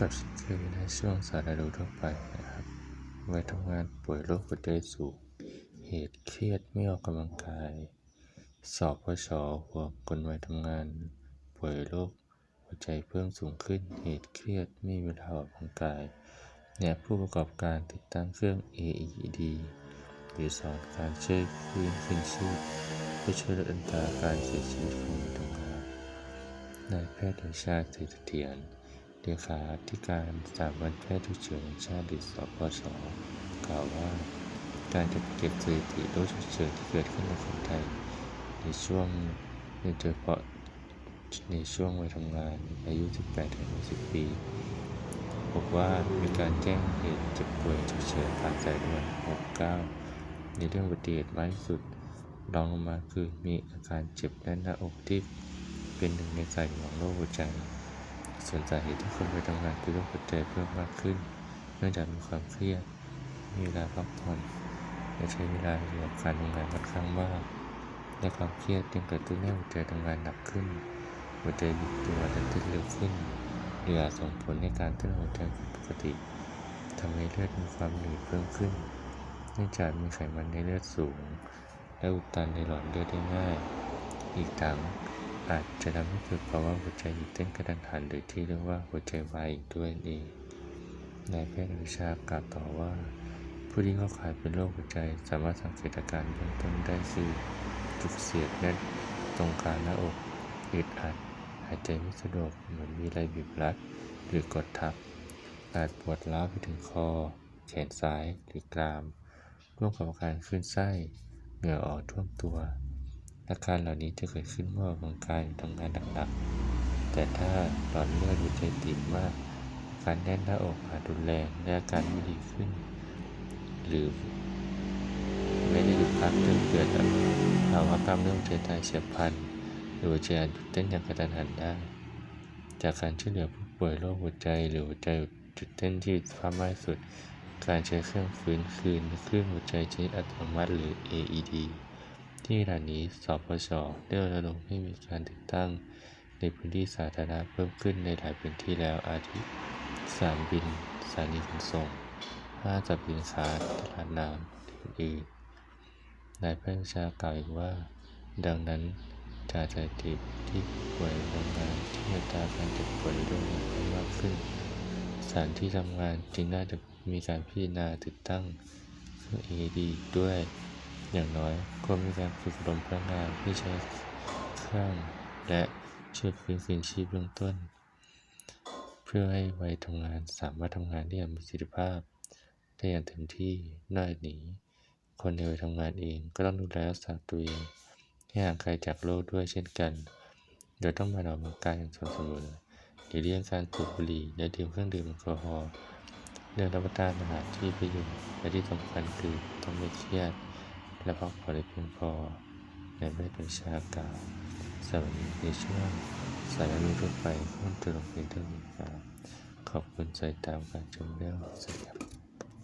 กับคือในช่วงสาธารณทั่วไปนะครับวัยทำงานป่วยโรคหัวใจสูงเหตุเครียดไม่ออกกำลังกาย สอบพชหัวคนวัยทำงาน ป่วยโรคหัวใจเพิ่มสูงขึ้น เหตุเครียดไม่มีเวลาออกกำลังกายเนี่ยผู้ประกอบการติดตั้งเครื่อง AED หรือสอนการช่วยฟื้นคืนชีพเพื่อช่วยลดอัตราการเสียชีวิตของวัยทำงานนายแพทย์เดชาติเศรษฐเถียร เลขาธิการสถาบันแพทย์ฉุกเฉินแห่งชาติหรือสปชกล่าวว่า การจัดเก็บสถิติโรคฉุกเฉินที่เกิดขึ้นในคนไทย ในช่วงโดยเฉพาะในช่วงวัยทำงานอายุ 18-60 ปีพบว่ามีการแจ้งเหตุเจ็บป่วยฉุกเฉินผ่านสายด่วน 69 ในเรื่องอุบัติเหตุมากที่สุดรองลงมาคือมีอาการเจ็บแน่นหน้าอกที่เป็นหนึ่งในสาเหตุของโรคหัวใจ ส่วนสาเหตุที่คนไปทำงานคือโรคหัวใจเพิ่มมากขึ้น เนื่องจากมีความเครียดมีเวลาพักผ่อนและใช้เวลาอยู่กับการทำงานค่อนข้างมากและความเครียดยังกระตุ้นให้หัวใจทำงานหนักขึ้น หัวใจบีบตัวและเต้นเร็วขึ้นหรือาจส่งผลในการเต้นหัวใจผิดปกติทำให้เลือดมีความหนืดเพิ่มขึ้น เนื่องจากมีไขมันในเลือดสูง และอุดตันในหลอดเลือดได้ง่าย อีกทั้ง อาจจะทำให้เกิดภาวะหัวใจหยุดเต้นกระทันหันหรือที่เรียกว่าหัวใจวายอีกด้วยเองนายแพทย์วิชากล่าวต่อว่า ผู้ที่เข้าข่ายเป็นโรคหัวใจสามารถสังเกตอาการเบื้องต้นได้คือจุกเสียดแน่นตรงกลางหน้าอกอึดอัด หายใจไม่สะดวกเหมือนมีอะไรบีบรัด หรือกดทับอาจปวดร้าวไปถึงคอ แขนซ้ายหรือกรามร่วมกับอาการคลื่นไส้ เหงื่อออกท่วมตัว อาการเหล่านี้จะเกิดขึ้นเมื่อออกกำลังกายทำงานหนักๆแต่ถ้าหลอดเลือดหัวใจตีบมาก การแน่นหน้าอกอาจรุนแรงและอาการไม่ดีขึ้น หรือไม่ได้หยุดพักจนเกิดภาวะกล้ามเนื้อหัวใจตายเฉียบพลันหรือหัวใจอาจหยุดเต้นอย่างกระทันหันได้ จากการช่วยเหลือผู้ป่วยโรคหัวใจหรือหัวใจหยุดเต้นที่สภาพมากที่สุดการใช้เครื่องฟื้นคืนเครื่องหัวใจชนิดอัตโนมัติหรือ AED ที่ขณะนี้สปชได้รณรงค์ให้มีการติดตั้งในพื้นที่สาธารณะเพิ่มขึ้นในหลายพื้นที่แล้วอาทิสนามบินสถานีขนส่งห้างสรรพสินค้าตลาดน้ำอื่นๆนายแพทย์วิชากล่าวอีกว่า ดังนั้นจากสถิติที่ป่วยทำงานที่อัตราการเจ็บป่วยด้วยเพิ่มมากขึ้นสถานที่ทำงานจึงน่าจะมีการพิจารณาติดตั้งเครื่อง AED ด้วย อย่างน้อยควรมีการฝึกอบรมพนักงานที่ใช้เครื่องและเช่วยฟื้นคืนชีพเบื้องต้น เพื่อให้วัยทำงานสามารถทำงานได้อย่างมีประสิทธิภาพได้อย่างเต็มที่นอกจากนี้คนในวัยทำงานเองก็ต้องดูแลรักษาตัวเองให้ห่างไกลจากโรคด้วยเช่นกัน โดยต้องมาออกกำลังกายอย่างสม่ำเสมอหลีกเลี่ยงการสูบบุหรี่และดื่มเครื่องดื่มแอลกอฮอล์เลือกรับประทานอาหารที่ประโยชน์และที่สำคัญคือต้องไม่เครียด และพักผ่อนให้เพียงพอในแพทย์วิชากล่าวสำหรับในช่วงสายรู้ทั่วไปเพิ่มตรงเพียงเท่านี้ครับขอบคุณใจตามการชมแล้วสวัสดีครับ